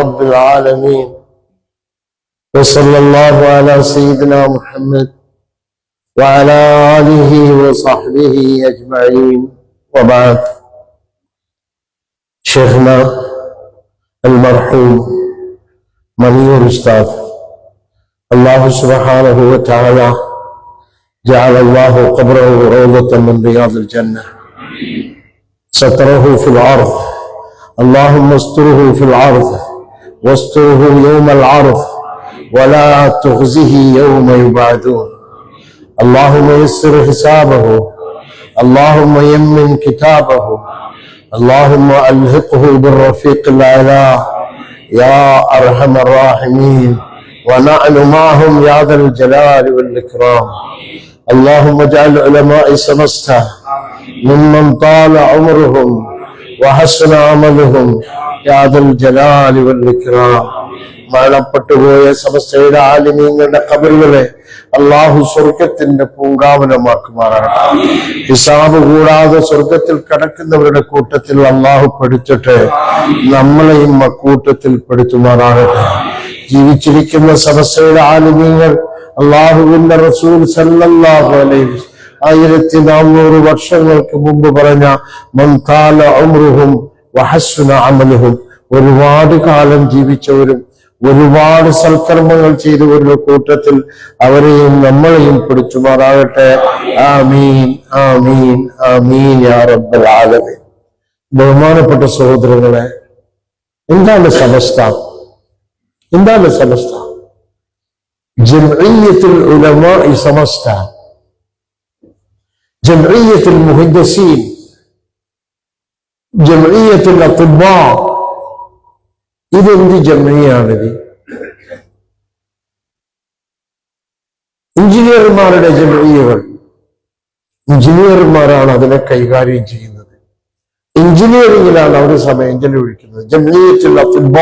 رب العالمين. وصلى الله على سيدنا محمد وعلى آله وصحبه أجمعين. وبعد. شيخنا المرحوم منير أستاذ. الله سبحانه وتعالى جعل الله قبره روضة من رياض الجنة. ستره في العرض. اللهم استره في العرض. واستره يوم العرض ولا تخزه يوم يبعثون. اللهم يسر حسابه اللهم يمن كتابه اللهم ألهقه بالرفيق الأعلى. يا أرحم الراحمين. ونحن معهم يا ذا الجلال والإكرام. اللهم اجعل علماء سمسته ممن طال عمرهم وحسن عملهم. മരണപ്പെട്ടുപോയ സമസ്തയുടെ ആലിമീങ്ങളുടെ കബറുകളെ അള്ളാഹു സ്വർഗത്തിന്റെ പൂങ്കാവനമാക്കുമാറാണ് ഹിസാബ് കൂടാതെ സ്വർഗത്തിൽ കടക്കുന്നവരുടെ കൂട്ടത്തിൽ അള്ളാഹു പെടുത്തട്ടെ നമ്മളെയും അക്കൂട്ടത്തിൽ പഠിച്ചുമാറാകട്ടെ ജീവിച്ചിരിക്കുന്ന സമസ്തയുടെ ആലിമീങ്ങൾ അള്ളാഹുവിന്റെ റസൂൽ സല്ലല്ലാഹു അലൈഹി ആയിരത്തി നാനൂറ് വർഷങ്ങൾക്ക് മുമ്പ് പറഞ്ഞ മന്താല അമൃഹും വഹസ്സുന അമലുഹും. ഒരുപാട് കാലം ജീവിച്ചവരും ഒരുപാട് സൽക്കർമ്മങ്ങൾ ചെയ്ത കൂട്ടത്തിൽ അവരെയും നമ്മളെയും പിടിച്ചു മാറാകട്ടെ ആമീൻ ആമീൻ ആമീൻ യാ റബ്ബൽ ആലമീൻ. ബഹുമാനപ്പെട്ട സഹോദരങ്ങളെ എന്താണ് സമസ്ത? എന്താണ് സമസ്ത? ജംഇയ്യത്തുൽ ഉലമ സമസ്ത. ജംഇയ്യത്തുൽ മുഹദ്ദസീൻ. ജമീയത്തുൽ അത്തുബ ഇതെന്ത് ജമീയാണിത്? എഞ്ചിനീയർമാരുടെ ജമീയകൾ. എഞ്ചിനീയർമാരാണ് അതിനെ കൈകാര്യം ചെയ്യുന്നത്. എഞ്ചിനീയറിംഗിലാണ് അവർ സമയം ചെലവഴിക്കുന്നത് ജമീയത്തുൽ അത്തുബ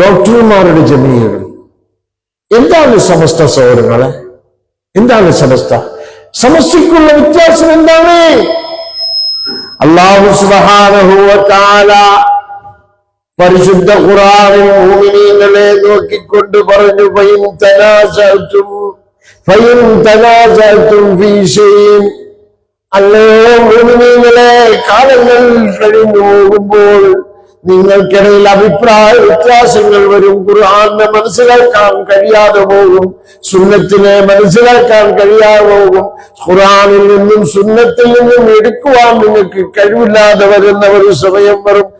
ഡോക്ടർമാരുടെ ജമീയകൾ. എന്താണ് സമസ്ത സൗരങ്ങളെ എന്താണ് സമസ്ത? സമസ്തയ്ക്കുള്ള വ്യത്യാസം എന്താണ്? അള്ളാഹു സുബ്ഹാനഹു വ തആല പരിശുദ്ധ ഖുർആനിൽ മുഅ്മിനീങ്ങളെ നോക്കിക്കൊണ്ട് പറഞ്ഞു ഫൈൻ തനാസഅതും ഫൈൻ തനാസഅതും ഫീ ഷൈഇൻ അല്ലയോ മുഅ്മിനീങ്ങളെ കാലങ്ങൾ കഴിഞ്ഞു പോകുമ്പോൾ നിങ്ങൾക്കിടയിൽ അഭിപ്രായ വ്യത്യാസങ്ങൾ വരും. ഖുർആാനെ മനസ്സിലാക്കാൻ കഴിയാതെ പോകും. സുന്നത്തിനെ മനസ്സിലാക്കാൻ കഴിയാതെ പോകും. ഖുർആാനിൽ നിന്നും സുന്നത്തിൽ നിന്നും എടുക്കുവാൻ നിങ്ങൾക്ക് കഴിവില്ലാതെ വരുന്ന ഒരു സമയം വരും.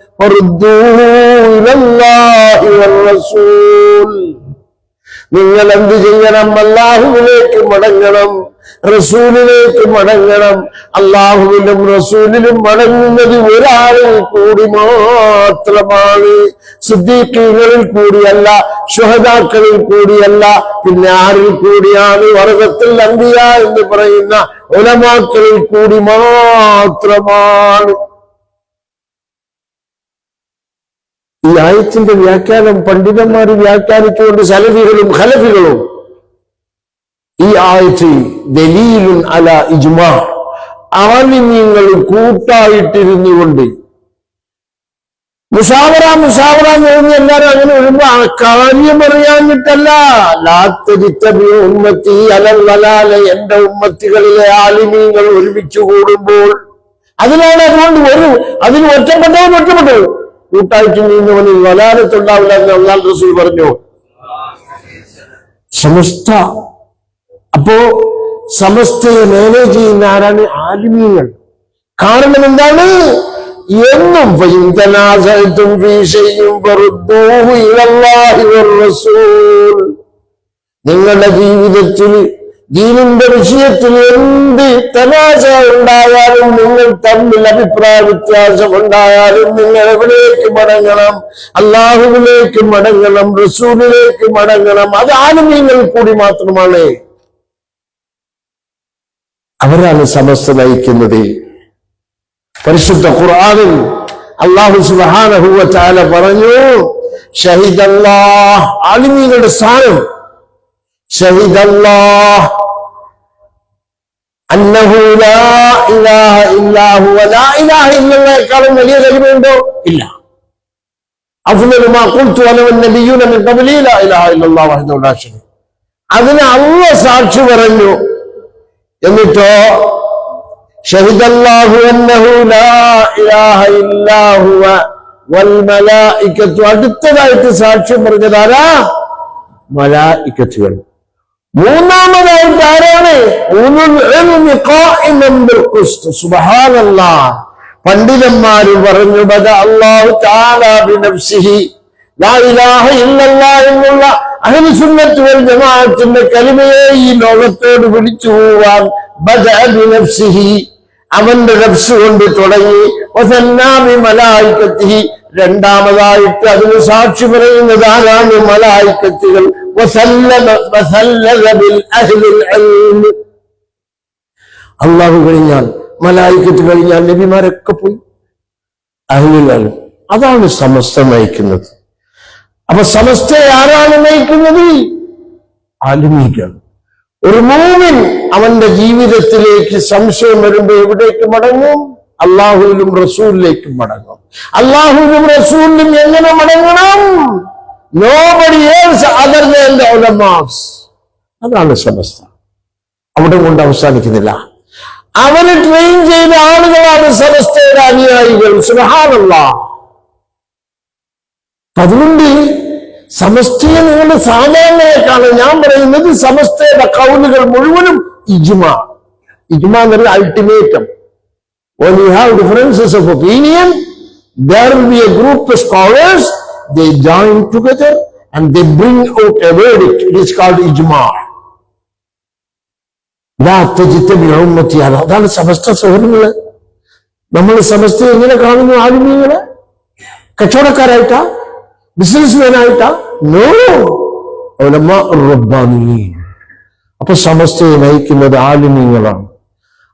നിങ്ങൾ എന്ത് ചെയ്യണം? അള്ളാഹുവിലേക്ക് മടങ്ങണം. റസൂലിലേക്ക് മടങ്ങണം. അള്ളാഹുവിലും റസൂലിലും മടങ്ങുന്നത് ഒരാളിൽ കൂടി മാത്രമാണ്. സിദ്ദീഖീങ്ങളിൽ കൂടിയല്ല ഷുഹദാക്കളിൽ കൂടിയല്ല പിന്നെ ആരിൽ കൂടിയാണ്? വർഗത്തിൽ അമ്പിയ എന്ന് പറയുന്ന ഉലമാക്കളിൽ കൂടി മാത്രമാണ്. ഈ ആയത്തിന്റെ വ്യാഖ്യാനം പണ്ഡിതന്മാർ വ്യാഖ്യാനിച്ചുകൊണ്ട് സലഫികളും ഖലഫികളും. ഈ ആയത്ത് ദലീലുൻ അല ഇജ്മാ. ആലിന്യങ്ങൾ കൂട്ടായിട്ടിരുന്നു കൊണ്ട് മുസാവറ മുസാവറ എന്ന് പറഞ്ഞ് എല്ലാരും അങ്ങനെ വരുമ്പോ ആ കാര്യം അറിയാഞ്ഞിട്ടല്ല. ഉമ്മത്തി അലല്ലാല എന്റെ ഉമ്മത്തികളിലെ ആലിമീങ്ങൾ ഒരുമിച്ച് കൂടുമ്പോൾ. അതിനാണ് അതുകൊണ്ട് വരും അതിന് ഒറ്റപ്പെട്ടവൻ ഒറ്റപ്പെട്ടു. കൂട്ടായിട്ട് നീങ്ങുവനിൽ വലാലത്തുണ്ടാവില്ല എന്ന് അള്ളാൽ റസൂൽ പറഞ്ഞു. സമസ്ത. അപ്പോ സമസ്തയെ മാനേജ് ചെയ്യുന്ന ആരാണ്? ആലിമീങ്ങൾ. കാരണം എന്താണ്? എന്നും നിങ്ങളുടെ ജീവിതത്തിൽ ദീനിന്റെ വിഷയത്തിൽ എന്ത് തനാശ ഉണ്ടായാലും നിങ്ങൾ തമ്മിൽ അഭിപ്രായ വ്യത്യാസം ഉണ്ടായാലും നിങ്ങൾ എവിടേക്ക് മടങ്ങണം? അള്ളാഹുവിലേക്ക് മടങ്ങണം റസൂലിലേക്ക് മടങ്ങണം. അത് ആലുമീങ്ങൾ കൂടി മാത്രമാണ്. അവരാണ് സമസ്ത നയിക്കുന്നത്. പരിശുദ്ധ ഖുർആനിൽ അള്ളാഹു സുബ്ഹാനഹു ചാല പറഞ്ഞു ഷഹിദ് അള്ളാഹ് ആലിമീങ്ങളുടെ സ്ഥാനം ഷഹിദല്ലാഹ് അന്നഹു ലാ ഇലാഹ ഇല്ലാ ഹുവ ലാ ഇലാഹ ഇല്ലല്ലാഹേക്കാളും വലിയ കഴിവുണ്ടോ ഇല്ല. അഫ്ളലു മാ ഖുൽതു അന വന്നബിയ്യൂന മിൻ ഖബ്ലി ലാ ഇലാഹ ഇല്ലല്ലാഹു വഹ്ദഹു ലാ ശരീക അതിന് അള്ള സാക്ഷി പറഞ്ഞു. എന്നിട്ടോ ഷഹിദല്ലാഹു അന്നഹു ലാ ഇലാഹ ഇല്ലാ വൽ മലായികത്തു അടുത്തതായിട്ട് സാക്ഷ്യം പറഞ്ഞതാരാ? മലായികത്തുകൾ മൂന്നാമതായിട്ട് ആരാണ്? സുബഹാനല്ല. പണ്ഡിതന്മാര് പറഞ്ഞു ബദ എന്നുള്ള അഹ്ലു സുന്നത്ത് വൽ ജമാഅത്തിന്റെ കലിമയെ ഈ ലോകത്തോട് വിളിച്ചു പോവാൻ അവന്റെ നഫ്സ് കൊണ്ട് തുടങ്ങി മലായിക്കത്തി രണ്ടാമതായിട്ട് അതിന് സാക്ഷി പറയുന്നത് ആരാണ്? മലായിക്കത്തുകൾ. വസല്ലമ വസല്ലമ ബിൽ العلم അള്ളാഹു കഴിഞ്ഞാൽ മലായിക്കത്ത് കഴിഞ്ഞാൽ നബിമാരൊക്കെ പോയി. അഹ്ലുൽ അതാണ് സമസ്ത നയിക്കുന്നത്. അപ്പൊ സമസ്ത ആരാണ് നയിക്കുന്നത്? ആലുമീകൾ ഒരു മൂമിൻ അവന്റെ ജീവിതത്തിലേക്ക് സംശയം വരുമ്പോൾ എവിടേക്ക് മടങ്ങും? അള്ളാഹുവിലും റസൂലിലേക്കും മടങ്ങും. അള്ളാഹുവിലും റസൂലിലും എങ്ങനെ മടങ്ങണം? നോബഡി അതർ ഉലമാസ് അതാണ് സമസ്ത. അവിടെ കൊണ്ട് അവസാനിക്കുന്നില്ല. അവരെ ട്രെയിൻ ചെയ്ത ആളുകളാണ് സമസ്തയുടെ അനുയായികൾ. സുഹാനുള്ള അതുകൊണ്ട് സമസ്തയെ നിങ്ങൾ സാധാരണയേക്കാണ് ഞാൻ പറയുന്നത് സമസ്തയുടെ കൗലുകൾ മുഴുവനും ഇജ്മ. ഇജ്മ എന്നൊരു ultimatum when you have differences of opinion there will be a group of scholars they join together and they bring out a verdict it is called ijma. അതാണ് സമസ്ത സൗഹൃദങ്ങൾ. നമ്മൾ സമസ്ത എങ്ങനെ കാണുന്നു ആലുമീങ്ങൾ കച്ചവടക്കാരായിട്ടാ? ബിസിനസ്മാനായിട്ടാ? നോ അപ്പൊ സമസ്തയെ നയിക്കുന്നത് ആലുമീങ്ങളാണ്.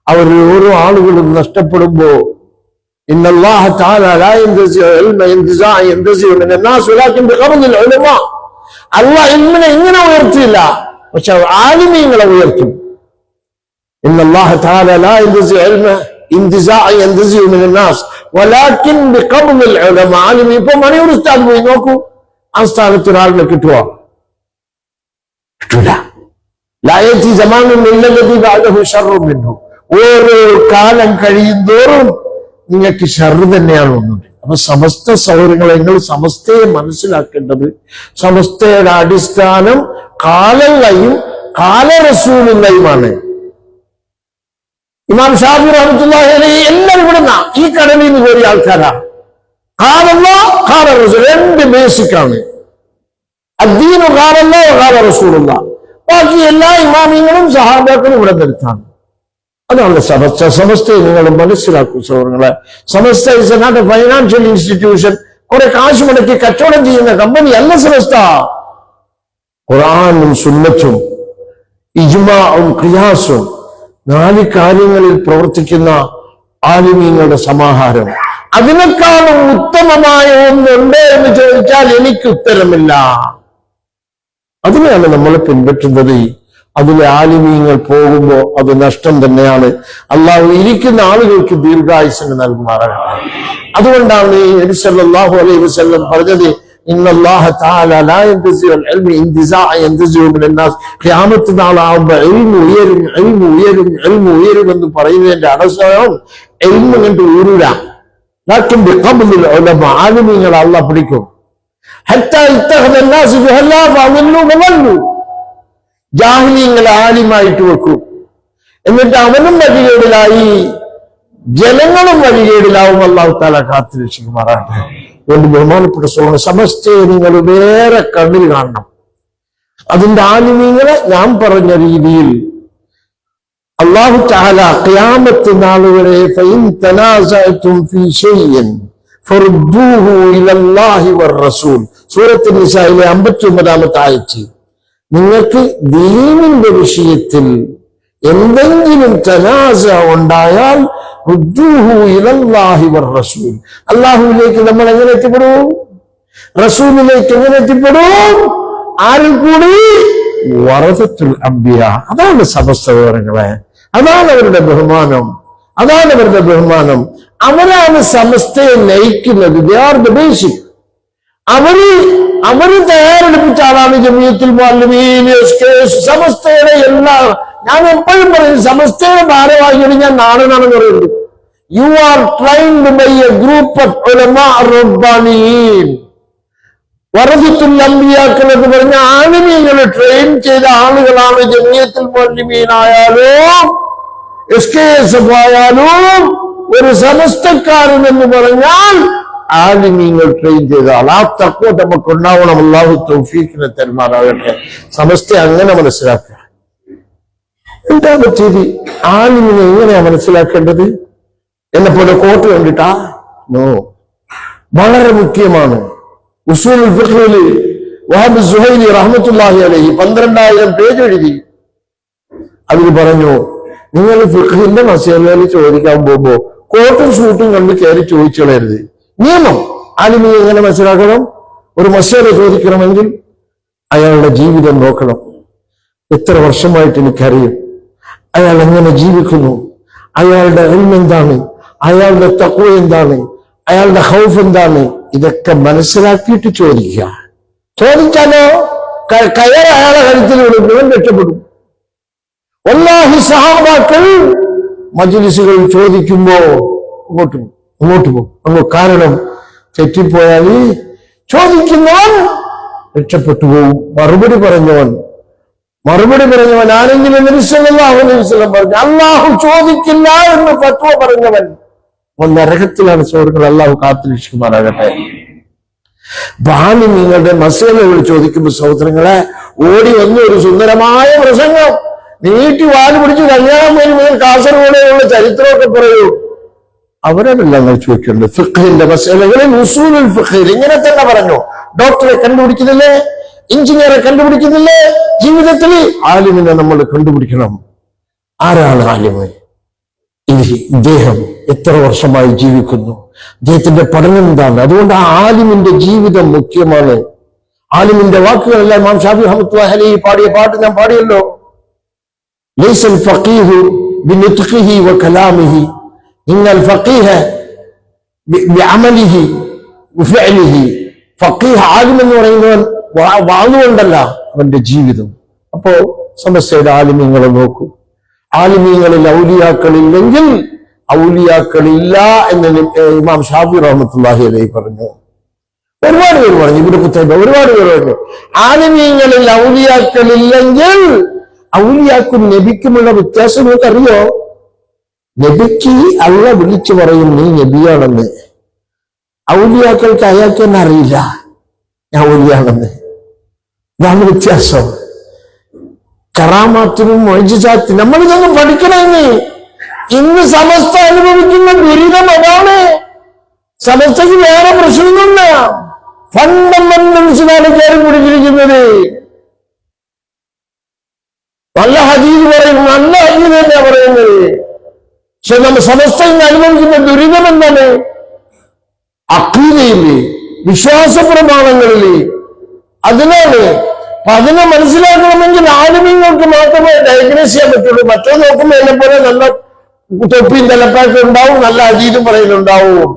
അവരിൽ ഓരോ ആളുകളും നഷ്ടപ്പെടുമ്പോ إن الله تعالى لا ينتزع علم انتزاع ينتزع من الناس ولكن بقبض العلماء അള്ളാഹ് ഇൽമിനെ ഇങ്ങനെ ഉയർത്തിയില്ല പക്ഷെ ആലിമീങ്ങളെ ഉയർത്തും إن الله تعالى لا ينتزع علمه انتزاع ينتزع من الناس ولكن بقبض العلماء عالم ഇപ്പൊ മണിയൂർ ഉസ്താദ് പോയി നോക്കൂ ആ സ്ഥാനത്ത് ഒരാളിനെ കിട്ടുക കിട്ടൂല ലായത്തി ജമാനും ഇല്ലല്ലതി ബാദഹു ഷർറു മിൻഹു ഓരോ കാലം കഴിയുന്തോറും നിങ്ങൾക്ക് ഷർറ് തന്നെയാണ് വന്നത് അപ്പൊ സമസ്ത സൗകര്യങ്ങളെ നിങ്ങൾ സമസ്തയെ മനസ്സിലാക്കേണ്ടത് സമസ്തയുടെ അടിസ്ഥാനം കാലങ്ങളെയും കാലറസൂലുള്ളയുമാണ്. ഇമാം ഷാഫി റഹ്മത്തുള്ളാഹി എല്ലാം എല്ലാവരും ഇവിടുന്ന ഈ കടലിൽ നിന്ന് കയറിയ ആൾക്കാരാ. കാലല്ല കാല റസൂൽ രണ്ട് ബേസിക് ആണ്. അദ്ദീനു കാലല്ലോ കാല റസൂലുള്ള ബാക്കി എല്ലാ ഇമാമിങ്ങളും സഹാബാക്കളും ഇവിടെ നിർത്താണ് അതാണ് സമസ്ത സമസ്തയെ നിങ്ങൾ മനസ്സിലാക്കും സൗഹൃദങ്ങളെ Samastha is not a financial institution കുറെ കാശ് മുടക്കി കച്ചവടം ചെയ്യുന്ന കമ്പനി അല്ല സമസ്ത. ഖുറാനും സുന്നത്തും ഇജ്മാവും ഖിയാസും നാല് കാര്യങ്ങളിൽ പ്രവർത്തിക്കുന്ന ആലിമീങ്ങളുടെ സമാഹാരം. അതിനേക്കാളും ഉത്തമമായ ഒന്നുണ്ട് എന്ന് ചോദിച്ചാൽ എനിക്ക് ഉത്തരമില്ല. അതിനെയാണ് നമ്മൾ പിൻപറ്റുന്നത്. അതിലെ ആലിമീങ്ങൾ പോകുമ്പോ അത് നഷ്ടം തന്നെയാണ്. അള്ളാഹു ഇരിക്കുന്ന ആളുകൾക്ക് ദീർഘായുസിന് നൽകുമാറാകണം അതുകൊണ്ടാണ് സല്ലല്ലാഹു അലൈഹി വസ്ലം പറഞ്ഞത് ഖിയാമത്ത് എന്ന് പറയുന്നതിന്റെ ആലിമീങ്ങൾ അള്ളാഹ് പിടിക്കും. ഹത്താ ജാഹിലിയങ്ങൾ ആലിമായിട്ട് വെക്കും. എന്നിട്ട് അവനും വഴികേടിലായി ജനങ്ങളും വഴികേടിലാവും അള്ളാഹു താല കാത്തു രക്ഷിക്കുമാറാട്ടെ അതുകൊണ്ട് ബഹുമാനപ്പെട്ട സോണ സമസ്തയെ നിങ്ങൾ വേറെ കണ്ണിൽ കാണണം. അതിന്റെ ആലിമീങ്ങളെ ഞാൻ പറഞ്ഞ രീതിയിൽ അള്ളാഹു താല ക്യാമത്ത് നാളുകളെ സൂറത്തിൻ നിസായിലെ അമ്പത്തി ഒമ്പതാമത്തെ ആഴ്ച നിങ്ങൾക്ക് ദീനിന്റെ വിഷയത്തിൽ എന്തെങ്കിലും തനാസ ഉണ്ടായാൽ വർ-റസൂൽ അള്ളാഹുവിലേക്ക് നമ്മൾ എങ്ങനെ എത്തിപ്പെടും? റസൂലിലേക്ക് എങ്ങനെ എത്തിപ്പെടും? ആരിൽ കൂടി? വറദത്തുൽ അംബിയ. അതാണ് സമസ്ത വിവരങ്ങളെ. അതാണ് അവരുടെ ബഹുമാനം. അതാണ് അവരുടെ ബഹുമാനം. അവരാണ് സമസ്തയെ നയിക്കുന്നത്. ദേ ആർ ദ ബേസിക് അവർ അവർ തയ്യാറെടുപ്പിച്ച ആളാണ് ജമിയത്തിൽ സമസ്തയുടെ എല്ലാ. ഞാൻ എപ്പോഴും പറയും സമസ്തയുടെ ഭാരവാഹികൾ ഞാൻ നാടനാണെന്ന് പറയുന്നത് you are trained by a group of റബ്ബാനീൻ വറദത്തുൽ എന്ന് പറഞ്ഞ ആലിമീങ്ങൾ ട്രെയിൻ ചെയ്ത ആളുകളാണ് ജമിയത്തിൽ മൊല്ലിമീനായാലും എസ് കെ എസ് എഫ് ആയാലും ഒരു സമസ്തക്കാരൻ എന്ന് പറഞ്ഞാൽ ആലിമീങ്ങൾ ട്രെയിൻ ചെയ്ത ആൾ ആ തക്കോ നമുക്ക് ഉണ്ടാവണം. അള്ളാഹു തൗഫീഖിനെ തരുമാറാകട്ടെ. സമസ്ത അങ്ങനെ മനസ്സിലാക്കുക. എന്താ പറ്റിയത്? ആലിമിനെ എങ്ങനെയാ മനസ്സിലാക്കേണ്ടത്? എന്നെ പോലെ കോട്ട് കണ്ടിട്ടാ? നോ. വളരെ മുഖ്യമാണ്. പന്ത്രണ്ടായിരം പേജ് എഴുതി. അതിൽ പറഞ്ഞു നിങ്ങൾ ഫിഖിന്റെ മസേലയിൽ ചോദിക്കാൻ പോകുമ്പോ കോട്ടും സൂട്ടും കണ്ട് കയറി ചോദിച്ചു കളയരുത് നിയമം ആലിമിയെ എങ്ങനെ മനസ്സിലാക്കണം? ഒരു മസേല ചോദിക്കണമെങ്കിൽ അയാളുടെ ജീവിതം നോക്കണം. എത്ര വർഷമായിട്ട് എനിക്കറിയും? അയാൾ എങ്ങനെ ജീവിക്കുന്നു? അയാളുടെ എന്താണ്? അയാളുടെ തക്വ എന്താണ്? അയാളുടെ ഹൗഫ് എന്താണ്? ഇതൊക്കെ മനസ്സിലാക്കിയിട്ട് ചോദിക്കുക. ചോദിച്ചാലോ? കയർ അയാളെ കരുത്തിൽ വിടുന്നവൻ രക്ഷപ്പെടും ഒന്നാഹി സഹാബാക്കൾ മജ്ലിസുകൾ ചോദിക്കുമ്പോ അങ്ങോട്ട് പോകും. അങ്ങ് കാരണം തെറ്റിപ്പോയാൽ ചോദിക്കുന്നവൻ രക്ഷപ്പെട്ടു പോകും മറുപടി പറഞ്ഞവൻ മറുപടി പറഞ്ഞവൻ ആരെങ്കിലും നിരുസലാഹുലം പറഞ്ഞു അള്ളാഹു ചോദിക്കില്ല എന്ന് പത്വ പറഞ്ഞവൻ അവൻ നരകത്തിലാണ് ചോറുകൾ അള്ളാഹു കാത്തുരക്ഷിക്കുമാറാകട്ടെ ഭാവി നിങ്ങളുടെ മസേലകൾ ചോദിക്കുമ്പോൾ സഹോദരങ്ങളെ ഓടി വന്ന ഒരു സുന്ദരമായ പ്രസംഗം. നീട്ടി വാൽ പിടിച്ച് കല്യാണം വരും മുതൽ കാസർഗോഡേയുള്ള ചരിത്രമൊക്കെ പറയൂ. അവരോടല്ല ചോദിക്കുന്നത് ഫിഖിന്റെ മസലകളിൽ ഉസൂലിൽ ഫിഖിൽ. ഇങ്ങനെ തന്നെ പറഞ്ഞു. ഡോക്ടറെ കണ്ടുപിടിക്കുന്നില്ലേ? എഞ്ചിനീയറെ കണ്ടുപിടിക്കുന്നില്ലേ? ജീവിതത്തിൽ ആലിമിനെ നമ്മൾ കണ്ടുപിടിക്കണം. ആരാണ് ആലിമ്? ഇദ്ദേഹം എത്ര വർഷമായി ജീവിക്കുന്നു? അദ്ദേഹത്തിന്റെ പഠനം എന്താണ്? അതുകൊണ്ട് ആ ആലിമിന്റെ ജീവിതം മുഖ്യമാണ്. ആലിമിന്റെ വാക്കുകളെല്ലാം മാം ഷാഫി അഹമ്മദ് വഹലി പാടിയ പാട്ട് ഞാൻ പാടിയല്ലോ. ലൈസൽ ഫക്കീഹു ബിൻ കലാമിഹി. إن الفقيه ب- بعمله وفعله ഫക്കീഹ് ആലിം എന്ന് പറയുന്നവൻ വാ- വാളുകൊണ്ടല്ല അവന്റെ ജീവിതം അപ്പോ സമസ്യയുടെ ആലിമ്യങ്ങളെ നോക്കൂ ആലിമീങ്ങളിൽ ഔലിയാക്കളില്ലെങ്കിൽ ഔലിയാക്കളില്ല എന്ന് നി- ഏ, ഇമാം ഷാഫി റഹ്മത്തുള്ളാഹി അലൈഹി പറഞ്ഞു ഒരുപാട് പേര് പറഞ്ഞു ഇവിടെ കുത്തൈബ ഒരുപാട് പേര് പറഞ്ഞു ആലിമീങ്ങളിൽ ഔലിയാക്കളില്ലെങ്കിൽ ഔലിയാക്കും നബിക്കുമുള്ള വ്യത്യാസം നിങ്ങൾക്കറിയോ നബിക്ക് അള്ള വിളിച്ചു പറയും നീ നബിയാണെന്ന്. ഔലിയാക്കൾക്ക് അയാൾക്ക് തന്നെ അറിയില്ല ഞാൻ ഔലിയാണെന്ന്. ഇതാണ് വ്യത്യാസം. കറാമാത്തിനും മൊഴിജാത്തിനും നമ്മൾ ഇതൊന്ന് പഠിക്കണമെന്ന്. ഇന്ന് സമസ്ത അനുഭവിക്കുന്ന ദുരിതം അതാണ്. സമസ്തയ്ക്ക് വേറെ പ്രശ്നമൊന്നുമില്ല ഫണ്ടമെന്റൽസിനാണ് കയറി പിടിച്ചിരിക്കുന്നത്. നല്ല ഹജീദ് പറയും നല്ല ഹജീദ് തന്നെയാ പറയുന്നത്. പക്ഷെ നമ്മൾ സമസ്ത അനുഭവിക്കുന്ന ദുരിതം എന്താണ്? അക്രീതയില്ലേ വിശ്വാസ പ്രമാണങ്ങളില്ലേ അതിനാണ്. അപ്പൊ അതിനെ മനസ്സിലാക്കണമെങ്കിൽ ആലുമിങ്ങൾക്ക് മാത്രമേ ഡയഗ്നോസ് ചെയ്യാൻ പറ്റുള്ളൂ. മറ്റോ നോക്കുമ്പോൾ എന്നെ പോലെ നല്ല തൊപ്പിയും തലപ്പാക്കും ഉണ്ടാവും നല്ല അജീതും പറയലുണ്ടാവും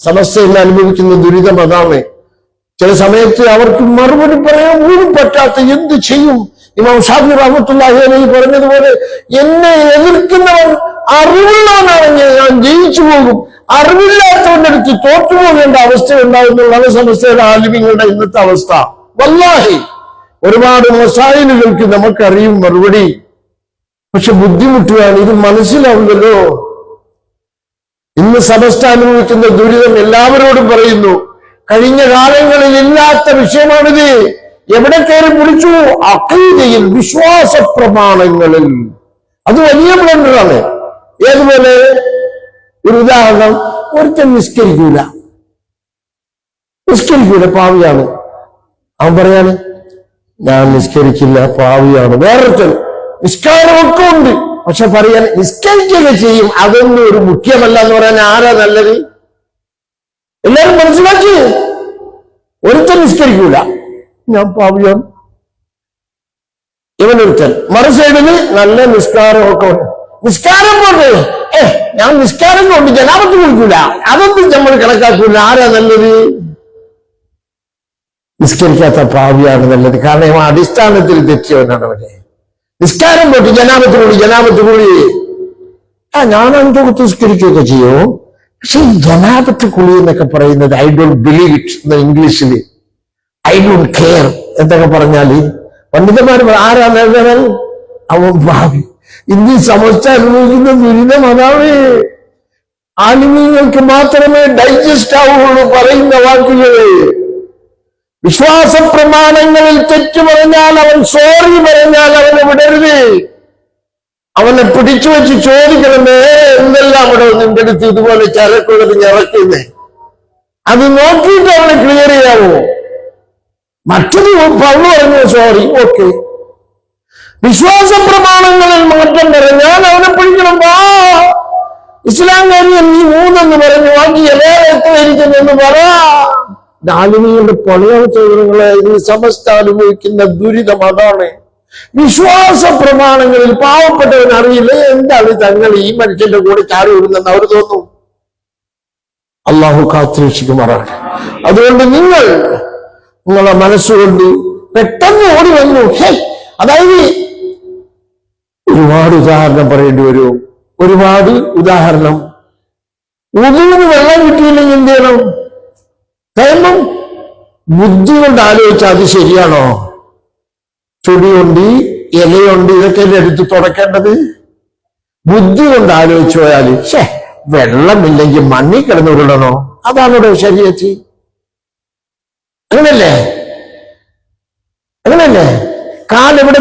സമസ്ത ഇന്ന് അനുഭവിക്കുന്ന ദുരിതം അതാണ്. ചില സമയത്ത് അവർക്ക് മറുപടി പറയാൻ പോലും പറ്റാത്ത എന്ത് ചെയ്യും? ഇമാം ഷാഫി റഹമത്തുള്ള പറഞ്ഞതുപോലെ എന്നെ എതിർക്കുന്നവൻ അറിവുള്ളവനാണെങ്കിൽ ഞാൻ ജയിച്ചു പോകും. അറിവില്ലാത്തവനടുത്ത് തോറ്റുപോകേണ്ട തോറ്റു പോകേണ്ട അവസ്ഥ ഉണ്ടാകുന്നുള്ളതാണ് സമസ്തയുടെ ആലിമ്യങ്ങളുടെ ഇന്നത്തെ അവസ്ഥ. വല്ലാഹി. ഒരുപാട് മസായിലുകൾക്ക് നമുക്കറിയും മറുപടി. പക്ഷെ ബുദ്ധിമുട്ടുകയാണ് ഇത് മനസ്സിലാവുന്നല്ലോ. ഇന്ന് സമസ്ത അനുഭവിക്കുന്ന ദുരിതം എല്ലാവരോടും പറയുന്നു. കഴിഞ്ഞ കാലങ്ങളിൽ ഇല്ലാത്ത വിഷയമാണിത്. എവിടെ കയറി പിടിച്ചു? അക്കീതയിൽ വിശ്വാസ പ്രമാണങ്ങളിൽ അത് വലിയ ബ്ലണ്ടറാണ്. ഏതുപോലെ? ഒരു ഉദാഹരണം ഒരുത്തൻ നിസ്കരിക്കൂല. നിസ്കരിക്കൂല പാവിയാണ്. അവൻ പറയാണ് ഞാൻ നിസ്കരിക്കില്ല പാവിയാണ്. വേറൊരുത്തൻ നിസ്കാരമൊക്കെ ഉണ്ട്. പക്ഷെ പറയാൻ നിസ്കരിക്കുക ചെയ്യും. അതൊന്നും ഒരു മുഖ്യമല്ല എന്ന് പറയാൻ ആരാ നല്ലത്? എല്ലാരും മനസ്സിലാക്കി? ഒരുത്തൻ നിസ്കരിക്കൂല. ഞാൻ പാവിയാണ്. ഇവനൊരുത്തൻ മറു സൈഡിൽ നല്ല നിസ്കാരമൊക്കെ ഉണ്ട്. നിസ്കാരം കൊണ്ട്. ഏ ഞാൻ നിസ്കാരം കൊണ്ട് ജനാപത്ത് കൊടുക്കൂല അതൊന്നും നമ്മൾ കണക്കാക്കൂല. ആരാ നല്ലത്? നിസ്കരിക്കാത്ത പാവിയാണ് നല്ലത്. കാരണം ആ അടിസ്ഥാനത്തിൽ തെറ്റിയവനാണ് അവനെ. നിസ്കാരം പോട്ട് ജനാപത്ത് കൂടി ജനാപത്ത് കൂടി ആ ഞാനാണ് തൊടുത്ത് നിസ്കരിക്കുകയൊക്കെ ചെയ്യും? പക്ഷെ ഈ ജനാപത്ത് കുളി എന്നൊക്കെ പറയുന്നത് ഐ ഡോണ്ട് ബിലീവ് ഇറ്റ് എന്ന ഇംഗ്ലീഷിൽ. ഐ ഡോണ്ട് കെയർ എന്നൊക്കെ പറഞ്ഞാൽ പണ്ഡിതന്മാർ ആരാ നേതാവൻ അവൻ ഭാവി ഇന്ത്യ സമസ്ത അനുഭവിക്കുന്ന ദുരിതം അതാണ്. ആലിമീങ്ങൾക്ക് മാത്രമേ ഡൈജസ്റ്റ് ആവുകയുള്ളൂ പറയുന്ന വാക്കുകൾ വിശ്വാസ പ്രമാണങ്ങളിൽ തെറ്റു പറഞ്ഞാൽ അവൻ സോറി പറഞ്ഞാൽ അവനെ വിടരുത്. അവനെ പിടിച്ചു വെച്ച് ചോദിക്കണമേ എന്തെല്ലാം അവിടെ നിന്റെ അടുത്ത് ഇതുപോലെ ചരക്കുള്ളത് ഞറക്കുന്നേ അത് നോക്കിയിട്ട് അവനെ ക്ലിയർ ചെയ്യാവോ? മറ്റൊരു പള്ളു പറഞ്ഞു സോറി ഓക്കെ വിശ്വാസ പ്രമാണങ്ങളിൽ മാറ്റം പറഞ്ഞാൽ അവനെ പിടിക്കണം. വാ. ഇസ്ലാം കാര്യം നീ മൂന്നെന്ന് പറഞ്ഞു. ബാക്കി എല്ലാവരും പറ. പഴയ ചോദ്യങ്ങളെ ഇന്ന് സമസ്ത അനുഭവിക്കുന്ന ദുരിതം അതാണ്. വിശ്വാസ പ്രമാണങ്ങളിൽ പാവപ്പെട്ടവൻ അറിയില്ല. എന്താണ് തങ്ങൾ ഈ മനുഷ്യന്റെ കൂടെ ചാടി വിടുന്നെന്ന് അവർ തോന്നും? അള്ളാഹു കാത്തിരക്ഷിക്കുമാറാണ്. അതുകൊണ്ട് നിങ്ങൾ നിങ്ങളുടെ മനസ്സുകൊണ്ട് പെട്ടെന്ന് ഓടി വന്നു. അതായത് ഒരുപാട് ഉദാഹരണം പറയേണ്ടി വരും. ഒരുപാട് ഉദാഹരണം. ഉതിന് വെള്ളം കിട്ടിയില്ലെങ്കിൽ എന്ത് ചെയ്യണം? കാരണം ബുദ്ധി കൊണ്ട് ആലോചിച്ചാൽ അത് ശരിയാണോ? ചുടിയുണ്ട് ഇലയുണ്ട് ഇതൊക്കെ എടുത്ത് തുടക്കേണ്ടത്? ബുദ്ധി കൊണ്ട് ആലോചിച്ചു പോയാൽ ഷേ വെള്ളമില്ലെങ്കിൽ മണ്ണിൽ കിടന്ന് അതാണ് അതാണോ ശരിയെത്തി അങ്ങനല്ലേ? അങ്ങനല്ലേ? കാലെവിടെ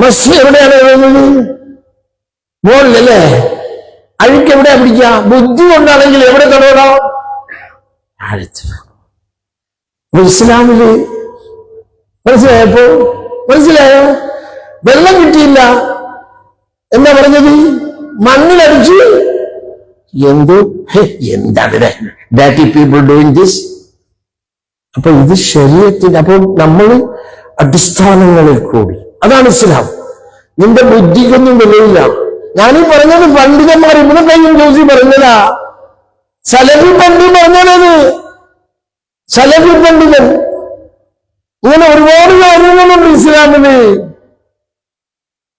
മസ് എവിടെയാണ് എഴുതുന്നത് മുകളിലല്ലേ അഴുക്ക് എവിടെയാ പിടിക്കുക? ബുദ്ധി കൊണ്ടാണെങ്കിൽ എവിടെ അപ്പൊ ഇസ്ലാമിൽ മനസ്സിലായപ്പോ മനസ്സിലായോ? വെള്ളം കിട്ടിയില്ല. എന്താ പറഞ്ഞത്? മണ്ണിലടിച്ച്. എന്തോ? എന്താ ഡാറ്റി പീപ്പിൾ ഡൂയിങ് ദിസ് അപ്പൊ ഇത് ശരീരത്തിന്റെ അപ്പൊ നമ്മൾ അടിസ്ഥാനങ്ങളിൽ കൂടി അതാണ് ഇസ്ലാം. നിന്റെ ബുദ്ധിക്കൊന്നും വിലയില്ല. ഞാനീ പറഞ്ഞത് പണ്ഡിതന്മാർ ഇവിടെ കയ്യും ജോസി പറഞ്ഞതാ. സലഫി പണ്ഡിതൻ പറഞ്ഞത് സലഫി പണ്ഡിതൻ. ഇങ്ങനെ ഒരുപാട് കാര്യങ്ങളുണ്ട് ഇസ്ലാമിന്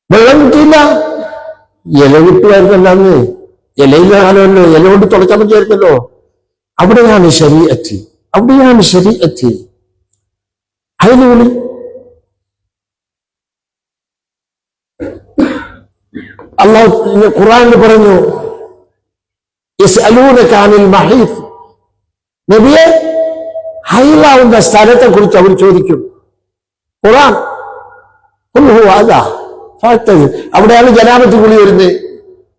വെള്ളം കിട്ടിയില്ല. ഇല കിട്ടുമായിരുന്നല്ലാന്ന് ഇലയിലെ കാലമല്ലോ. ഇല കൊണ്ട് തുടക്കാൻ പറ്റുമായിരുന്നല്ലോ. അവിടെയാണ് ശരീരത്തി അവിടെയാണ് ശരീരത്തി അതിനുള്ളിൽ അള്ളാഹു ഖുറാനിൽ പറഞ്ഞു ഹൈലാവുന്ന സ്ഥലത്തെ കുറിച്ച് അവർ ചോദിക്കും. ഖുറാൻ അവിടെയാണ് ജനാപത്തി കുളി വരുന്നത്.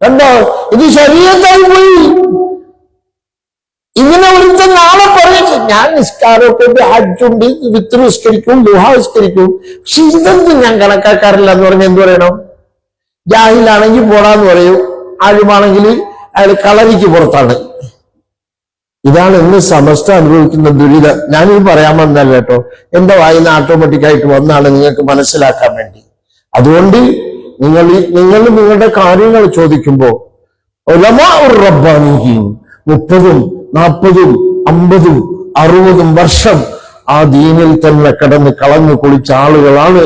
കണ്ടോ? ഇത് ശരീരത്തായി പോയി. ഇങ്ങനെ ഒരുത്ത നാളെ പറയും ഞാൻ നിസ്കാരമൊക്കെ ഹജ്ജുണ്ട് വിത്ത് നിസ്കരിക്കും ദുഹ നിസ്കരിക്കും. പക്ഷെ ഞാൻ കണക്കാക്കാറില്ല എന്ന് പറഞ്ഞ എന്ത് പറയണം? ജാഹിലാണെങ്കിൽ പോടാന്ന് പറയും ആരുമാണെങ്കിൽ അയാൾ കളരിക്ക് പുറത്താണ്. ഇതാണ് ഇന്ന് സമസ്ത അനുഭവിക്കുന്ന ദുരിതം. ഞാനീ പറയാൻ വന്നല്ല കേട്ടോ. എന്റെ വായിന്ന് ഓട്ടോമാറ്റിക് ആയിട്ട് വന്നാണ് നിങ്ങൾക്ക് മനസ്സിലാക്കാൻ വേണ്ടി. അതുകൊണ്ട് നിങ്ങൾ നിങ്ങൾ നിങ്ങളുടെ കാര്യങ്ങൾ ചോദിക്കുമ്പോ റബ്ബാനിഹിം മുപ്പതും നാൽപ്പതും അമ്പതും അറുപതും വർഷം ആ ദീനിൽ തന്നെ കിടന്ന് കളഞ്ഞു കുളിച്ച ആളുകളാണ്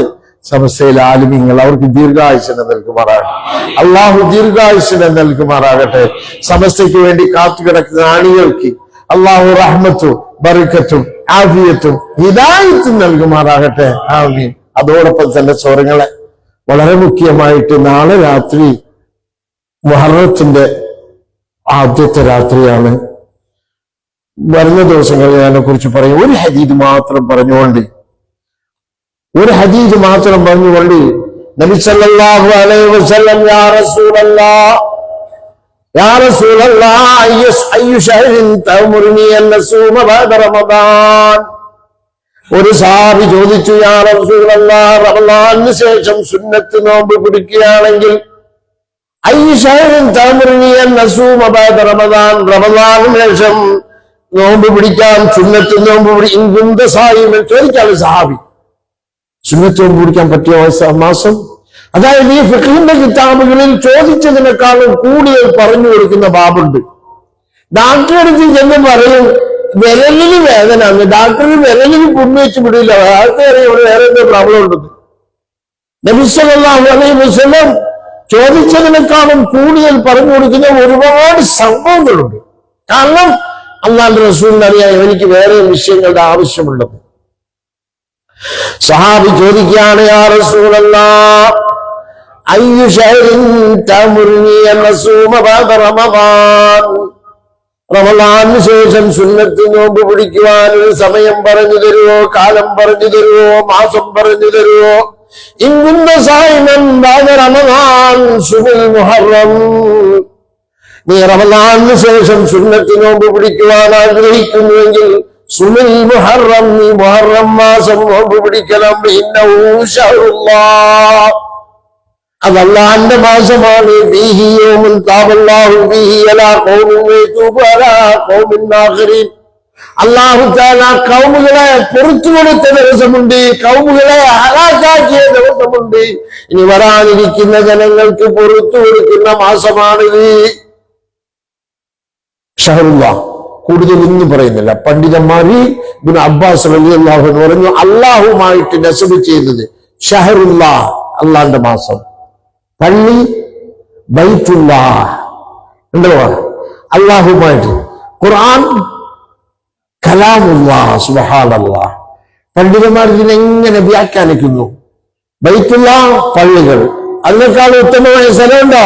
സമസ്തയിലെ ആലിമ്യങ്ങൾ അവർക്ക് ദീർഘായുസിനെ നൽകുമാറാകട്ടെ. അള്ളാഹു ദീർഘായുസിനെ നൽകുമാറാകട്ടെ. സമസ്തയ്ക്ക് വേണ്ടി കാത്തുകിടക്കുന്ന ആണികൾക്ക് അള്ളാഹു റഹ്മത്തും ബറിക്കത്തും ആഫിയത്തും ഹിദായത്തും നൽകുമാറാകട്ടെ. ആമീൻ. അതോടൊപ്പം തന്നെ സ്വരങ്ങളെ വളരെ മുഖ്യമായിട്ട് നാളെ രാത്രി മുഹറത്തിന്റെ ആദ്യത്തെ രാത്രിയാണ്. വരുന്ന ദിവസങ്ങളിൽ അതിനെ കുറിച്ച് പറയും. ഒരു ഹരീത് മാത്രം പറഞ്ഞുകൊണ്ട് ഒരു ഹദീദ് മാത്രം പറഞ്ഞുകൊണ്ട് നബി സല്ലല്ലാഹു അലൈഹി വസല്ലം യാ യാ റസൂലല്ലാഹ് റമദാൻ. ഒരു സാബി ചോദിച്ചു യാ റസൂലല്ലാഹ് ശേഷം സുന്നത്ത് നോമ്പ് പിടിക്കുകയാണെങ്കിൽ റമദാൻ ശേഷം നോമ്പ് പിടിക്കാൻ സുന്നത്ത് നോമ്പ് പിടിക്കും ചോദിക്കാണ് സഹാബി സുന്നത്ത് നോമ്പ് പിടിക്കാൻ പറ്റിയ മാസം. അതായത് ഈ ഫിഖിന്റെ കിതാബുകളിൽ ചോദിച്ചതിനേക്കാളും കൂടുതൽ പറഞ്ഞു കൊടുക്കുന്ന ബാബുണ്ട്. ഡാക്ടറെടുത്ത് ചെന്ന് പറയും വിരലിന് വേദന. ഡോക്ടറിന് വിരലിന് കുമ്മിച്ച് വിടില്ല. ആൾക്കാരെ ഇവിടെ വേറെ എന്തോ പ്രോബ്ലം ഉണ്ടെന്ന്. നബിസ്വല്ലാഹു വസല്ലം ചോദിച്ചതിനേക്കാളും കൂടുതൽ പറഞ്ഞു കൊടുക്കുന്ന ഒരുപാട് സംഭവങ്ങളുണ്ട്. കാരണം അള്ളാന്റെ റസൂലിനറിയാം എനിക്ക് വേറെ വിഷയങ്ങളുടെ ആവശ്യമുള്ളത് സഹാബി ചോദിക്കുകയാണ് യാ റസൂലല്ലാ അയ്യു ഷഹരിൻ തമുർനി അൻ അസൂമ ബഅദ ചോദിക്കുകയാണ് ശേഷം സുന്നത്ത് നോമ്പ് പിടിക്കുവാൻ ഒരു സമയം പറഞ്ഞു തരുവോ കാലം പറഞ്ഞു തരുവോ മാസം പറഞ്ഞു തരുവോ? നീ റമലാന് ശേഷം സുന്നത്ത് നോമ്പ് പിടിക്കുവാൻ ആഗ്രഹിക്കുന്നുവെങ്കിൽ സുനിൽ മുഹറം നീ മുഹറം മാസം നോമ്പ് പിടിക്കണം. ശഹറുല്ലാഹ് അത് മാസമാണ്. ഫീഹി യൗമുൻ താബല്ലാഹു ഫീഹി അലാ ഖൗമിൻ വയതൂബു അലാ ഖൗമിൻ ആഖിരീൻ അള്ളാഹു താല കൗമുകളെ പുറത്തു കൊടുത്ത ദിവസമുണ്ട്. കൗമുകളെ ഹലാക്കാക്കിയ ദിവസമുണ്ട്. ഇനി വരാനിരിക്കുന്ന ജനങ്ങൾക്ക് പുറത്തു കൊടുക്കുന്ന മാസമാണിത്. ഷഹറുല്ല. കൂടുതൽ ഒന്നും പറയുന്നില്ല. പണ്ഡിതന്മാര് ഇബിൻ അബ്ബാസ് അലി അള്ളാഹു എന്ന് പറഞ്ഞു അള്ളാഹുമായിട്ട് നസബ് ചെയ്യുന്നത് ഷഹറുല്ലാ അള്ളാന്റെ മാസം. പള്ളി ബൈത്തുല്ലാ ഉണ്ടോ അള്ളാഹുമായിട്ട് ഖുർആൻ കലാമുല്ലാ സുബഹാനല്ലാ പണ്ഡിതന്മാർ ഇതിനെങ്ങനെ വ്യാഖ്യാനിക്കുന്നു? ബൈത്തുള്ള പള്ളികൾ. അതിനേക്കാൾ ഉത്തമമായ സ്ഥലമുണ്ടോ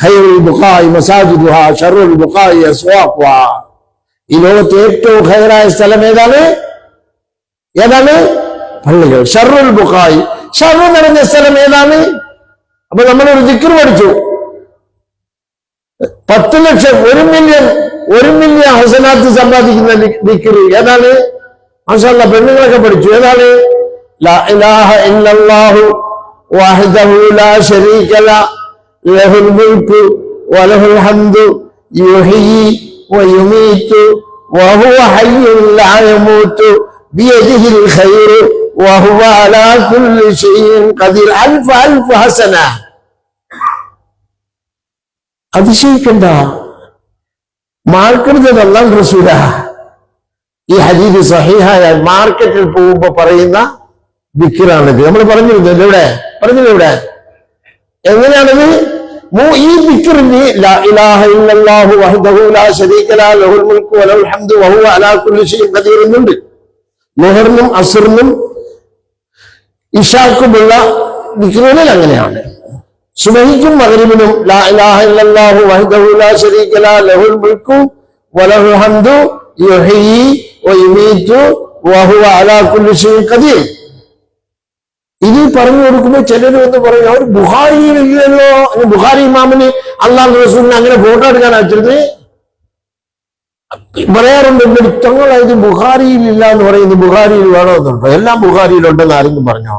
ഹൈറുൽ ബുഖായി മസാജിദുഹ ഷറുൽ ബുഖായി അസ്വാഖ്വ ഈ ലോകത്തെ ഏറ്റവും ഖൈറായ സ്ഥലം ഏതാണ്? ഏതാണ്? പള്ളികൾ. ഷറുൽ ബുഖായി ഷറു നിറഞ്ഞ സ്ഥലം ഏതാണ്? അപ്പൊ നമ്മളൊരു ദിക്കർ പഠിച്ചു. പത്ത് ലക്ഷം ഒരു മില്യൺ ഒരു മില്യൺ ഹസനാത്ത് സമ്പാദിക്കുന്ന ദിക്കർ ഏതാണ്? മാഷല്ല പെണ്ണുങ്ങളൊക്കെ പഠിച്ചു. ഏതാണ്? ലാ ഇലാഹ ഇല്ലല്ലാഹു വഹ്ദഹു ലാ ശരീക ല ലഹുൽ മുൽക്കു വയുമീതു വഹുവ ഹയ്യുൻ ലാ യമൂതു ബിയദിഹിൽ ഖൈറു വഹുവ അലാ കുല്ലി ഷൈഇൻ ഖദീർ. അൽഫ് അൽഫ് ഹസന. അതിശയിക്കണ്ട. മാർക്കറ്റ് റസൂല. ഈ ഹദീദ് സഹിഹായ മാർക്കറ്റിൽ പോകുമ്പോ പറയുന്ന ദിക്കറാണിത്. നമ്മൾ പറഞ്ഞിരുന്നു എവിടെ പറഞ്ഞിരുന്നു എവിടെ എങ്ങനെയാണിത്? ഈ ദിക്കറിന് ലാ ഇലാഹ ഇല്ലല്ലാഹു വഹ്ദഹു ലാ ശരീക ലഹുൽ മുൽക്കു വലഹുൽ ഹംദു വഹുവ അലാ കുല്ലി ഷൈഇൻ ഖദീർ എന്നുണ്ട്. ലുഹറിനും അസറിനും ഇഷാക്കുമുള്ള ദിക്കറുകളിൽ അങ്ങനെയാണ്. സുബഹിക്കും മഗ്രിബിനും ലാ ഇലാഹ ഇല്ലല്ലാഹു വഹ്ദഹു ലാ ശരീക ലഹുൽ മുൽക്കു വലഹുൽ ഹംദു യുഹ്യി വയുമീതു വഹുവ അലാ കുല്ലി ഷൈഇൻ ഖദീർ. ഇത് പറഞ്ഞു കൊടുക്കുമ്പോൾ ചിലർ എന്ന് പറയും അവർ ബുഹാരിയിലല്ലോ ബുഹാരി ഇമാമിന് അള്ളാഹു റസൂലിന് അങ്ങനെ ഫോട്ടോ എടുക്കാൻ അയച്ചത് പറയാറുണ്ട് ഇവിടെ തങ്ങളായത് ബുഹാരിയിൽ ഇല്ല എന്ന് പറയുന്നത് ബുഹാരിയിൽ വേണമെന്നുണ്ടോ എല്ലാം ബുഹാരിയിലുണ്ടെന്ന് ആരെങ്കിലും പറഞ്ഞോ?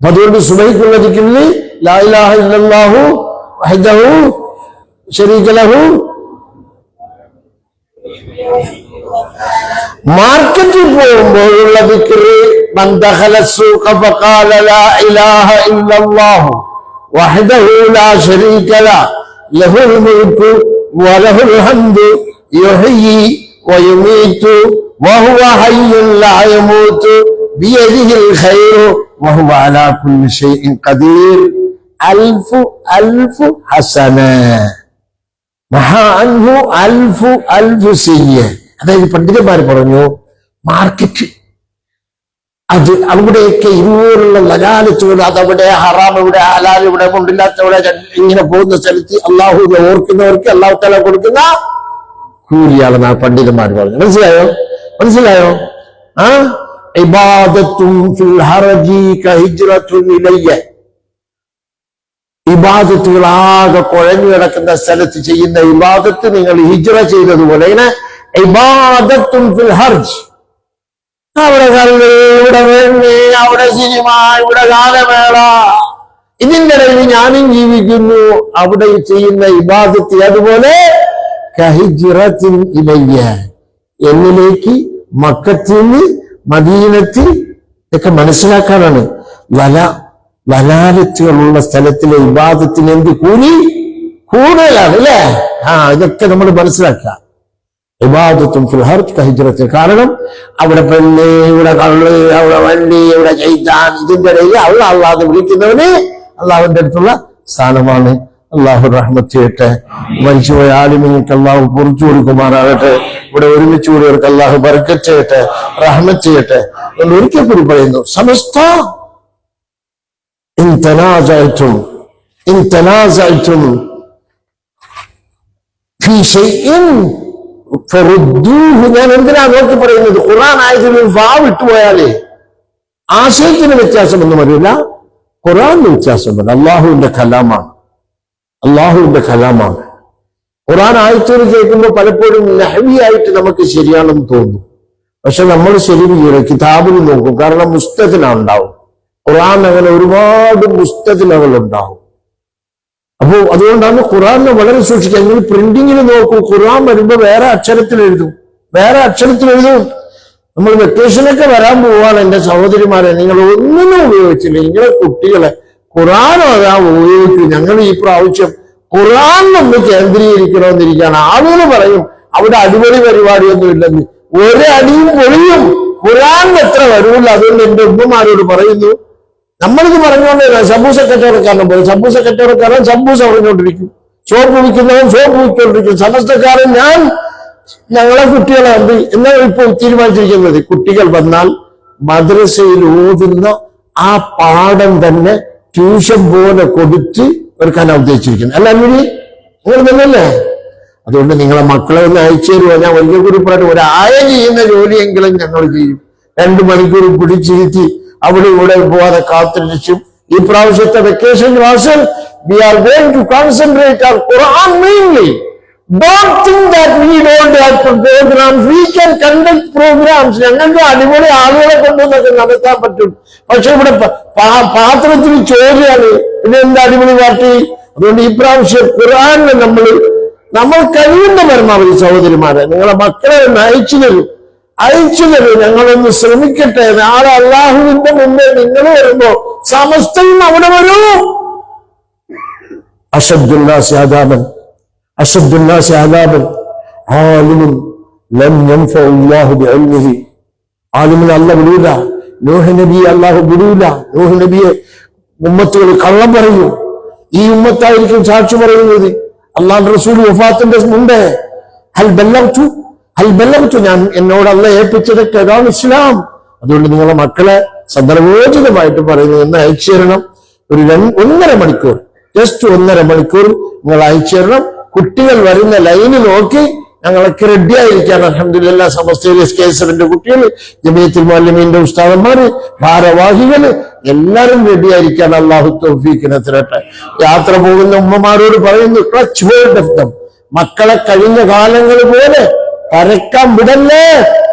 അപ്പൊ അതുകൊണ്ട് സുബൈക്കുള്ള ദിക്കിന് ലായിലാഹ ഇല്ലല്ലാഹു വഹദഹു ശരീക ലഹു. മാർക്കറ്റിൽ പോകുമ്പോഴുള്ള ദിക്റ് من دخل السوق فقال لا إله إلا الله وحده لا شريك له له الملك وله الحمد يحيي ويميت وهو حي لا يموت بيده الخير وهو على كل شيء قدير. ألف ألف حسنة. മഹാ ألف ألف അൽഫു സിയ്യ അതായത് പണ്ഡിതന്മാർ പറഞ്ഞു ماركت അത് അവിടെയൊക്കെ ഇതുപോലുള്ള ലലാലിച്ചുകൾ അതവിടെ ഹറാം ഇവിടെ ഹലാൽ ഇവിടെ കൊണ്ടില്ലാത്തവിടെ ഇങ്ങനെ പോകുന്ന സ്ഥലത്ത് അള്ളാഹുവിനെ ഓർക്കുന്നവർക്ക് അള്ളാഹു തല കൊടുക്കുന്ന കൂലിയാണെന്നാണ് പണ്ഡിതന്മാർ പറഞ്ഞു മനസ്സിലായോ? മനസ്സിലായോ? ആ? ഇബാദത്തും ഫിൽ ഹറജി കഹിജ്റത്തുൻ ഇലയ്യ. ഇബാദത്തുകൾ ആകെ കുഴഞ്ഞു കിടക്കുന്ന സ്ഥലത്ത് ചെയ്യുന്ന ഇബാദത്ത് നിങ്ങൾ ഹിജ്റ ചെയ്തതുപോലെ ഇങ്ങനെ ഇബാദത്തും ഫിൽ ഹർജ്. അവിടെ ഇവിടെ വെണ്ണി അവിടെ സിനിമ ഇവിടെ ഗാനമേള. ഇതിന്റെ ഇടയിൽ ഞാനും ജീവിക്കുന്നു. അവിടെ ചെയ്യുന്ന ഇബാദത്ത് അതുപോലെ എന്നിലേക്ക് മക്കത്തിന് മദീനത്തിൽ ഒക്കെ മനസ്സിലാക്കാനാണ്. വല വലാലത്തുകളുള്ള സ്ഥലത്തിലെ വിവാദത്തിന് എന്ത് കൂലി? കൂടുതലാണ് അല്ലേ? ആ ഇതൊക്കെ നമ്മൾ മനസ്സിലാക്കുക. ഇബാദത്തും ഫിൽ ഹർജ് ഹിജ്റത്ത് കാരണം അവിടെ പെണ്ണ് ഇവിടെ കള്ള് അവിടെ വണ്ടി ഇവിടെ ചെയ്താൻ ഇതിന്റെ ഇടയിൽ അവൾ അള്ളാഹ് വിളിക്കുന്നവന് അള്ളാഹുവിന്റെ അടുത്തുള്ള സ്ഥാനമാണ്. അള്ളാഹു റഹ്മത്ത് ചെയ്യട്ടെ. മരിച്ചുപോയ ആലിമിങ്ങൾക്ക് അള്ളാഹു പൊറിച്ചു കൊടുക്കുമാറാകട്ടെ. ഇവിടെ ഒരുമിച്ച് കൂടിയവർക്ക് അള്ളാഹു ബർക്കത്ത് ചെയ്യട്ടെ റഹ്മത്ത് ചെയ്യട്ടെ എന്ന് ഒരിക്കൽ കൂടി പറയുന്നു. സമസ്ത ഇൻ ഇൻ ഞാൻ എന്തിനാ നോക്കി പറയുന്നത്? ഖുർആൻ ആയതിന് വാ വിട്ടുപോയാലേ ആശയത്തിന് വ്യത്യാസമൊന്നും വരില്ല. ഖുർആന് വ്യത്യാസമല്ല അള്ളാഹുവിന്റെ കലാമാണ്. അള്ളാഹുവിന്റെ കലാമാണ്. ഖുർആൻ ആയത്തുകൾ കേൾക്കുമ്പോൾ പലപ്പോഴും ലഹവിയായിട്ട് നമുക്ക് ശരിയാണെന്ന് തോന്നും. പക്ഷെ നമ്മൾ ശരി ചെയ്യില്ല കിതാബിൽ നോക്കും. കാരണം മുസ്തദിലാണ് ഉണ്ടാവും. ഖുർആൻ അങ്ങനെ ഒരുപാട് മുസ്തദിലകൾ ഉണ്ടാവും. അപ്പോ അതുകൊണ്ടാണ് ഖുറാനെ വളരെ സൂക്ഷിക്കുക. നിങ്ങൾ പ്രിന്റിങ്ങിൽ നോക്കൂ. ഖുറാൻ വരുമ്പോ വേറെ അക്ഷരത്തിൽ എഴുതും. വേറെ അക്ഷരത്തിൽ എഴുതും. നമ്മൾ വെക്കേഷനൊക്കെ വരാൻ പോവാണ് എന്റെ സഹോദരിമാരെ. നിങ്ങൾ ഒന്നിനും ഉപയോഗിച്ചില്ല. നിങ്ങളെ കുട്ടികളെ ഖുറാൻ അതാ ഉപയോഗിക്കും. ഞങ്ങൾ ഈ പ്രാവശ്യം ഖുറാൻ നമ്മൾ കേന്ദ്രീകരിക്കണമെന്നിരിക്കുകയാണ്. ആളുകൾ പറയും അവിടെ അടിപൊളി പരിപാടിയൊന്നും ഇല്ലെന്ന്. ഒരടിയും പൊളിയും ഖുറാൻ എത്ര വരൂല്ല. അതുകൊണ്ട് എന്റെ ഉമ്മമാരോട് പറയുന്നു നമ്മളിത് പറഞ്ഞുകൊണ്ട് സമ്പൂസ കച്ചവടക്കാരനും പോലെ. സമ്പൂസ കച്ചവടക്കാരൻ സമ്പൂസ പറഞ്ഞുകൊണ്ടിരിക്കും ചോറ് വിൽക്കുന്നവൻ ചോറ് വിൽക്കൊണ്ടിരിക്കും സമസ്തക്കാരൻ ഞാൻ ഞങ്ങളെ കുട്ടികളെ എന്നാ ഇപ്പോൾ തീരുമാനിച്ചിരിക്കുന്നത്. കുട്ടികൾ വന്നാൽ മദ്രസയിൽ ഓതുന്ന ആ പാഠം തന്നെ ട്യൂഷൻ പോലെ കൊടുത്ത് എടുക്കാനാണ് ഉദ്ദേശിച്ചിരിക്കുന്നത് അല്ല അല്ലെ നിങ്ങൾ തന്നെയല്ലേ? അതുകൊണ്ട് നിങ്ങളെ മക്കളെ ഒന്ന് അയച്ചു തരുമോ ഞാൻ ഒരിക്കൽ കൂടി പറഞ്ഞു ഒരു ആയ ചെയ്യുന്ന ജോലിയെങ്കിലും ഞങ്ങൾ ചെയ്യും. രണ്ടു മണിക്കൂർ പിടിച്ചിരുത്തി അവിടെ ഇവിടെ പോവാതെ കാത്തിരിച്ചു ഈ പ്രാവശ്യത്തെ വെക്കേഷൻ ക്ലാസ്സിൽ we are going to concentrate our Quran mainly don't think that we don't have programs we can conduct programs ഞങ്ങൾക്ക് അടിപൊളി ആളുകളെ കൊണ്ടുവന്നൊക്കെ നടത്താൻ പറ്റും. പക്ഷെ ഇവിടെ പാത്രത്തിൽ ചോദ്യമാണ് പിന്നെ എന്താ അടിപൊളി പാർട്ടി? അതുകൊണ്ട് ഈ പ്രാവശ്യം ഖുർആാനിനെ നമ്മൾ നമ്മൾ കഴിയുന്ന പരമാവധി സഹോദരിമാരെ നിങ്ങളെ മക്കളെ ഒന്ന് അയച്ചു തരും. അയച്ചു തരും. ഞങ്ങളൊന്ന് ശ്രമിക്കട്ടെ. നാളെ അള്ളാഹുവിന്റെ മുമ്പേ നിങ്ങൾ വരുമ്പോ സമസ്തയും അവിടെ വരൂ. അഷബ്ദുല്ലാ ആദാബൻ അഷബ്ദുല്ലാ ആദാബൻ ആലിമുൻ ലം യൻഫഉല്ലാഹു ബിഇൽമിഹി. ആലിമിനെ അല്ല വിടൂല. നൂഹ് നബിയെ അള്ളാഹു വിടൂല. നൂഹ് നബിയെ ഉമ്മത്തുകൾ കള്ളം പറയും. ഈ ഉമ്മത്തായിരിക്കും സാക്ഷി പറയുന്നത്. അള്ളാഹ് റസൂൽ വഫാത്തിന്റെ മുമ്പേ. ഹൽ ബല്ലർത്തു ഹൽ ബല്ലർത്തു ഞാൻ എന്നോട് അല്ല ഏൽപ്പിച്ചതൊക്കെ അതാണ് ഇസ്ലാം. അതുകൊണ്ട് നിങ്ങളെ മക്കളെ സന്ദർഭോചിതമായിട്ട് പറയുന്നത് എന്ന് അയച്ചു തരണം ഒരു ഒന്നര മണിക്കൂർ. ജസ്റ്റ് ഒന്നര മണിക്കൂർ നിങ്ങൾ അയച്ചു തരണം കുട്ടികൾ വരുന്ന ലൈന് നോക്കി ഞങ്ങളൊക്കെ റെഡി ആയിരിക്കാൻ അലഹമില്ല സമസ്തയിലെ എസ് കെ എസ് കുട്ടികൾ ജമീത്തിൽ മാലിമീന്റെ ഉസ്താദന്മാര് ഭാരവാഹികൾ എല്ലാരും റെഡി ആയിരിക്കാൻ അള്ളാഹു തൗഫീഖിനെ തരട്ടെ. യാത്ര പോകുന്ന ഉമ്മമാരോട് പറയുന്നു ക്ലച്ച് വേർഡ് ഓഫ് ദം മക്കളെ കഴിഞ്ഞ കാലങ്ങൾ പോലെ പരക്കാൻ വിടല്ലേ?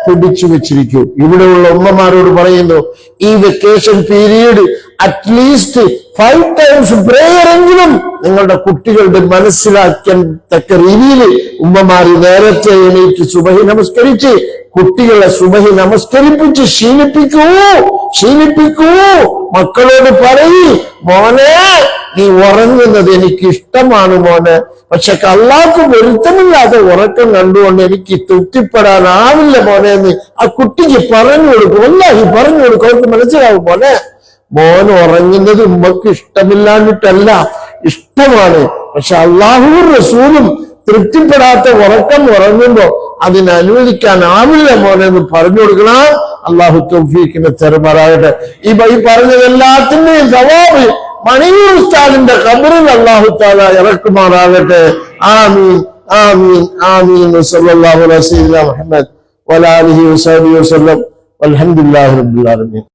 പിടിച്ചു വെച്ചിരിക്കൂ. ഇവിടെയുള്ള ഉമ്മമാരോട് പറയുന്നു ഈ vacation period at least five times പ്രേയറെങ്കിലും നിങ്ങളുടെ കുട്ടികളുടെ മനസ്സിലാക്കാൻ തക്ക രീതിയിൽ ഉമ്മമാര് നേരത്തെ എണീറ്റ് സുബഹി നമസ്കരിച്ച് കുട്ടികളെ സുബഹി നമസ്കരിപ്പിച്ച് ശീലിപ്പിക്കൂ ശീലിപ്പിക്കൂ. മക്കളോട് പറയൂ മോനെ നീ ഉറങ്ങുന്നത് എനിക്ക് ഇഷ്ടമാണ് മോനെ. പക്ഷെ കള്ളാക്ക് പൊരുത്തമില്ലാതെ ഉറക്കം കണ്ടുകൊണ്ട് എനിക്ക് തൃപ്തിപ്പെടാനാവില്ല മോനെ എന്ന് ആ കുട്ടിക്ക് പറഞ്ഞു കൊടുക്കും. അല്ലാഹി പറഞ്ഞു കൊടുക്കും. അവർക്ക് മനസ്സിലാവും മോനെ മോൻ ഉറങ്ങുന്നത് ഉമ്മക്ക് ഇഷ്ടമില്ലാഞ്ഞിട്ടല്ല. ഇഷ്ടമാണ്. പക്ഷെ അള്ളാഹുവും റസൂലും തൃപ്തിപ്പെടാത്ത ഉറക്കം ഉറങ്ങുമ്പോ അതിന് അനുവദിക്കാനാവില്ല മോനെ എന്ന് പറഞ്ഞു കൊടുക്കണം. അള്ളാഹു തൗഫീഖിന്റെ തെരുമാറാകട്ടെ. ഈ ഈ പറഞ്ഞതെല്ലാത്തിന്റെയും സവാബ് മണിയൂർ ഉസ്താദിന്റെ കബറിൽ അള്ളാഹു താല ഇറക്കുമാറാകട്ടെ. ആമീൻ ആമീൻ ആമീൻ. മുഹമ്മദ് വലാലിഹി വസല്ലം. വൽഹംദുലില്ലാഹി റബ്ബിൽ ആലമീൻ.